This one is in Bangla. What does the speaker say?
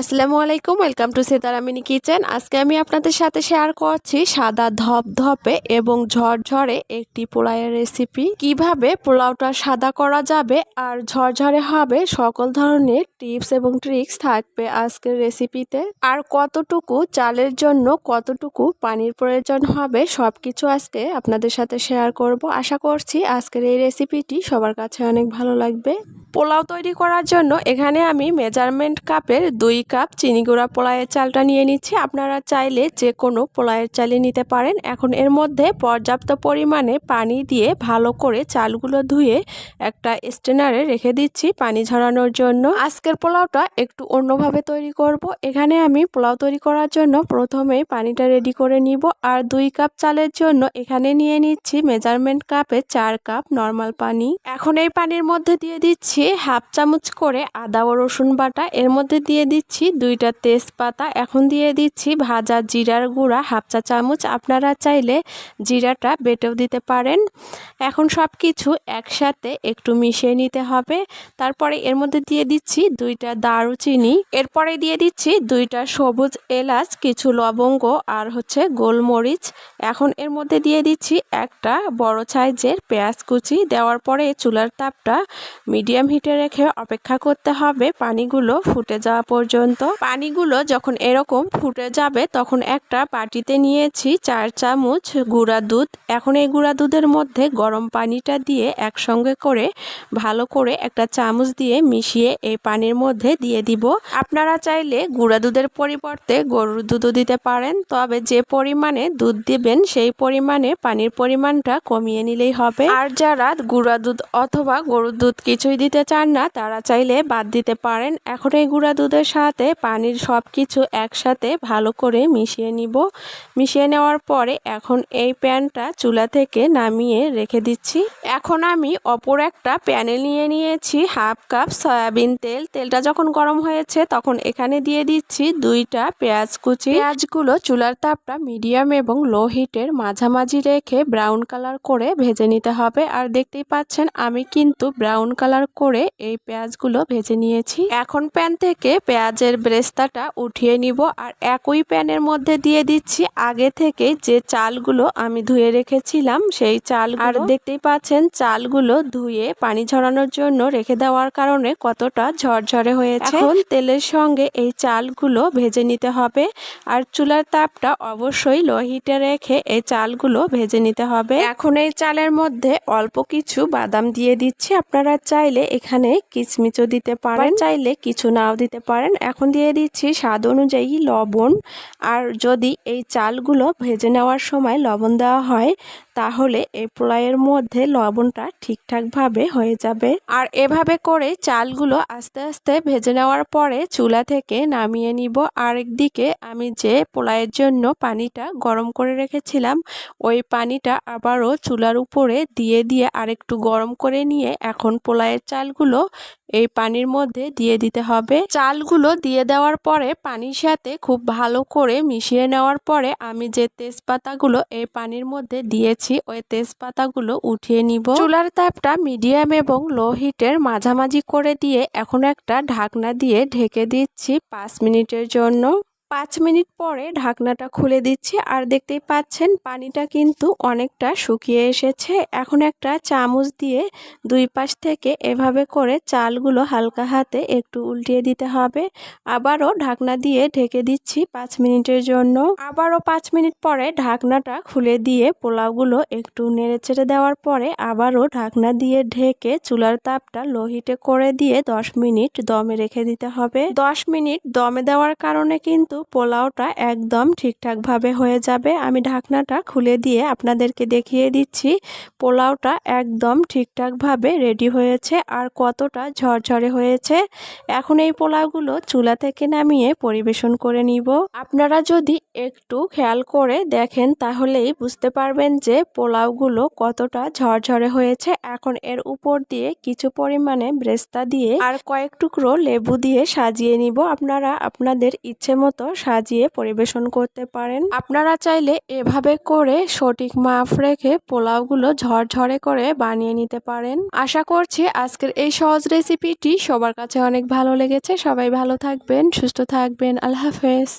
আসসালামু আলাইকুম ওয়েলকাম টু সেতারামিনি কিচেন আজকে আমি আপনাদের সাথে শেয়ার করছি সাদা ধপধপে এবং ঝরঝরে একটি পোলাওয়ের রেসিপি কীভাবে পোলাওটা সাদা করা যাবে আর ঝরঝরে হবে, সকল ধরনের টিপস এবং ট্রিক্স থাকবে আজকের রেসিপিতে আর কতটুকু চালের জন্য কতটুকু পানির প্রয়োজন হবে সব কিছু আজকে আপনাদের সাথে শেয়ার করব। আশা করছি আজকের এই রেসিপিটি সবার কাছে অনেক ভালো লাগবে। পোলাও তৈরি করার জন্য এখানে আমি মেজারমেন্ট কাপের দুই কাপ চিনি গুঁড়া পোলাওয়ের চালটা নিয়ে নিচ্ছি। আপনারা চাইলে যে কোনো পোলাওয়ের চালই নিতে পারেন। এখন এর মধ্যে পর্যাপ্ত পরিমাণে পানি দিয়ে ভালো করে চালগুলো ধুয়ে একটা স্টেনারে রেখে দিচ্ছি পানি ঝরানোর জন্য। আজকের পোলাওটা একটু অন্যভাবে তৈরি করব। এখানে আমি পোলাও তৈরি করার জন্য প্রথমে পানিটা রেডি করে নিব আর দুই কাপ চালের জন্য এখানে নিয়ে নিচ্ছি মেজারমেন্ট কাপে চার কাপ নর্মাল পানি। এখন এই পানির মধ্যে দিয়ে দিচ্ছি হাফ চামচ করে আদা ও রসুন বাটা, এর মধ্যে দিয়ে দিচ্ছি দুইটা তেজপাতা। এখন দিয়ে দিচ্ছি ভাজা জিরার গুঁড়া, হাফ চা চামচ। আপনারা চাইলে জিরাটা বেটেও দিতে পারেন। এখন সব কিছু একসাথে একটু মিশিয়ে নিতে হবে। তারপরে এর মধ্যে দিয়ে দিচ্ছি দুইটা দারুচিনি। এরপরে দিয়ে দিচ্ছি দুইটা সবুজ এলাচ, কিছু লবঙ্গ আর হচ্ছে গোলমরিচ। এখন এর মধ্যে দিয়ে দিচ্ছি একটা বড় সাইজের পেঁয়াজ কুচি। দেওয়ার পরে চুলার তাপটা মিডিয়াম হিটে রেখে অপেক্ষা করতে হবে পানিগুলো ফুটে যাওয়া পর্যন্ত। পানিগুলো যখন এরকম ফুটে যাবে, তখন একটা বাটিতে নিয়েছি চার চামচ গুঁড়া দুধ। এখন এই গুঁড়া দুধের মধ্যে গরম পানিটা দিয়ে একসঙ্গে করে ভালো করে একটা চামচ দিয়ে মিশিয়ে এই পানির মধ্যে দিয়ে দিব। আপনারা চাইলে গুঁড়া দুধের পরিবর্তে গরুর দুধও দিতে পারেন, তবে যে পরিমাণে দুধ দিবেন, সেই পরিমাণে পানির পরিমাণটা কমিয়ে নিলেই হবে। আর যারা গুঁড়া দুধ অথবা গরুর দুধ কিছুই দিতে চান না, তারা চাইলে বাদ দিতে পারেন। এখন এই গুঁড়া দুধের সাথে পানির সব কিছু একসাথে ভালো করে মিশিয়ে নিব। মিশিয়ে নেওয়ার পরে এখন এই প্যানটা চুলা থেকে নামিয়ে রেখে দিচ্ছি। এখন আমি অপর একটা প্যানে নিয়ে নিয়েছি হাফ কাপ সয়াবিন তেল। তেলটা যখন গরম হয়েছে, তখন এখানে দিয়ে দিচ্ছি দুইটা পেঁয়াজ কুচি। পেঁয়াজগুলো চুলার তাপটা মিডিয়াম এবং লো হিটের মাঝামাঝি রেখে ব্রাউন কালার করে ভেজে নিতে হবে। আর দেখতেই পাচ্ছেন, আমি কিন্তু ব্রাউন কালার করে এই পেঁয়াজগুলো ভেজে নিয়েছি। এখন প্যান থেকে পেঁয়াজের ব্রেস্তাটা উঠিয়ে নিব আর একই প্যানের মধ্যে দিয়ে দিচ্ছি। আগে থেকে যে চালগুলো আমি ধুয়ে রেখেছিলাম সেই চাল আর দেখতেই পাচ্ছেন, চালগুলো ধুয়ে পানি ঝরানোর জন্য রেখে দেওয়ার কারণে কতটা ঝরঝরে হয়েছে। এখন তেলের সঙ্গে এই চালগুলো ভেজে নিতে হবে আর চুলার তাপটা অবশ্যই লো হিটে রেখে এই চালগুলো ভেজে নিতে হবে। এখন এই চালের মধ্যে অল্প কিছু বাদাম দিয়ে দিচ্ছি। আপনারা চাইলে এখানে কিচমিচও দিতে পারেন চাইলে কিছু নাও দিতে পারেন। এখন দিয়ে দিচ্ছি স্বাদ অনুযায়ী লবণ। আর যদি এই চালগুলো ভেজে নেওয়ার সময় লবণ দেওয়া হয় তাহলে এই পোলাইয়ের মধ্যে লবণটা ঠিকঠাকভাবে হয়ে যাবে। আর এভাবে করে চালগুলো আস্তে আস্তে ভেজে নেওয়ার পরে চুলা থেকে নামিয়ে নিব। আরেকদিকে আমি যে পোলাইয়ের জন্য পানিটা গরম করে রেখেছিলাম, ওই পানিটা আবারও চুলার উপরে দিয়ে দিয়ে আরেকটু গরম করে নিয়ে এখন পোলাইয়ের চালগুলো এই পানির মধ্যে দিয়ে দিতে হবে। চালগুলো দিয়ে দেওয়ার পরে পানির সাথে খুব ভালো করে মিশিয়ে নেওয়ার পরে আমি যে তেজপাতাগুলো এই পানির মধ্যে দিয়েছি, ওই তেজপাতাগুলো উঠিয়ে নিব। চুলার তাপটা মিডিয়াম এবং লো হিটের মাঝামাঝি করে দিয়ে এখন একটা ঢাকনা দিয়ে ঢেকে দিচ্ছি পাঁচ মিনিটের জন্য। পাঁচ মিনিট পরে ঢাকনাটা খুলে দিচ্ছি আর দেখতেই পাচ্ছেন পানিটা কিন্তু অনেকটা শুকিয়ে এসেছে। এখন একটা চামচ দিয়ে দুই পাশ থেকে এভাবে করে চালগুলো হালকা হাতে একটু উল্টিয়ে দিতে হবে। আবারও ঢাকনা দিয়ে ঢেকে দিচ্ছি পাঁচ মিনিটের জন্য। আবারও পাঁচ মিনিট পরে ঢাকনাটা খুলে দিয়ে পোলাওগুলো একটু নেড়ে চেড়ে দেওয়ার পরে আবারও ঢাকনা দিয়ে ঢেকে চুলার তাপটা লোহিটে করে দিয়ে দশ মিনিট দমে রেখে দিতে হবে। দশ মিনিট দমে দেওয়ার কারণে কিন্তু পোলাওটা একদম ঠিকঠাকভাবে হয়ে যাবে। আমি ঢাকনাটা খুলে দিয়ে আপনাদেরকে দেখিয়ে দিচ্ছি। পোলাওটা একদম ঠিকঠাকভাবে রেডি হয়েছে আর কতটা ঝরঝরে হয়েছে। এখন এই পোলাওগুলো চুলা থেকে নামিয়ে পরিবেশন করে নিব। আপনারা যদি একটু খেয়াল করে দেখেন তাহলেই বুঝতে পারবেন যে পোলাওগুলো কতটা ঝরঝরে হয়েছে। এখন এর উপর দিয়ে কিছু পরিমাণে ব্রেস্তা দিয়ে আর কয়েক টুকরো লেবু দিয়ে সাজিয়ে নিব। আপনারা আপনাদের ইচ্ছে মতো সাজিয়ে পরিবেশন করতে পারেন। আপনারা চাইলে এভাবে করে সঠিক মাপ রেখে পোলাওগুলো ঝরঝরে করে বানিয়ে নিতে পারেন। আশা করছি আজকের এই সহজ রেসিপিটি সবার কাছে অনেক ভালো লেগেছে। সবাই ভালো থাকবেন, সুস্থ থাকবেন। আল্লাহ হাফেজ।